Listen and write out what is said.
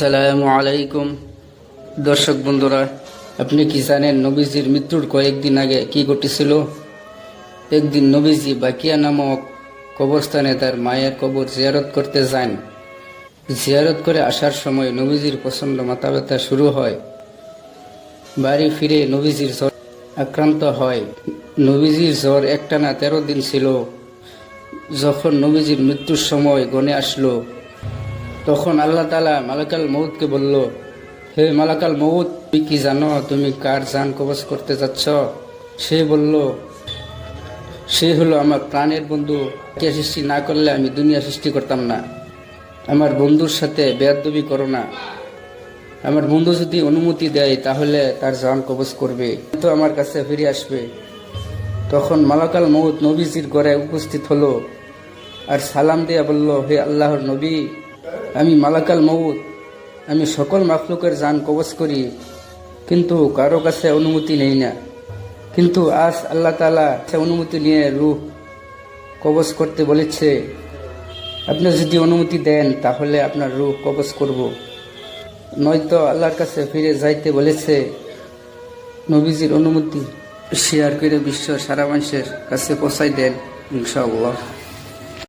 আসসালামু আলাইকুম। দর্শক বন্ধুরা, আপনি কি জানেন নবীজির মৃত্যুর কয়েকদিন আগে কি ঘটেছিল? একদিন নবীজি বাকিয়া নামক কবরস্থানে তার মায়ের কবর জিয়ারত করতে যান। জিয়ারত করে আসার সময় নবীজির প্রচণ্ড মাথা ব্যথা শুরু হয়। বাড়ি ফিরে নবীজির জ্বর আক্রান্ত হয়। নবীজির জ্বর একটানা তেরো দিন ছিল। যখন নবীজির মৃত্যুর সময় গনে আসলো তখন আল্লাহ তালা মালাকাল মৌতকে বলল, হে মালাকাল মৌত তুমি কি জানো তুমি কার জান কবচ করতে যাচ্ছ? সে বলল, সে হলো আমার প্রাণের বন্ধু। কে সৃষ্টি না করলে আমি দুনিয়া সৃষ্টি করতাম না। আমার বন্ধুর সাথে বেয়াদবি করো না। আমার বন্ধু যদি অনুমতি দেয় তাহলে তার জান কবচ করবে। তো আমার কাছে ফিরে আসবে। তখন মালাকাল মৌত নবীজির ঘরে উপস্থিত হলো আর সালাম দিয়া বলল, হে আল্লাহর নবী আমি মালাকাল মৌত আমি সকল মাফলুকের জান কবচ করি, কিন্তু কারও কাছে অনুমতি নেই না। কিন্তু আজ আল্লাহ তালা সে অনুমতি নিয়ে রূহ কবচ করতে বলেছে। আপনি যদি অনুমতি দেন, তাহলে আপনার রূহ কবচ করব। নয়তো আল্লাহর কাছে ফিরে যাইতে বলেছে, নবীজির অনুমতি শেয়ার করে বিশ্ব সারা মানুষের কাছে পৌঁছাই দেন, ইনশাআল্লাহ।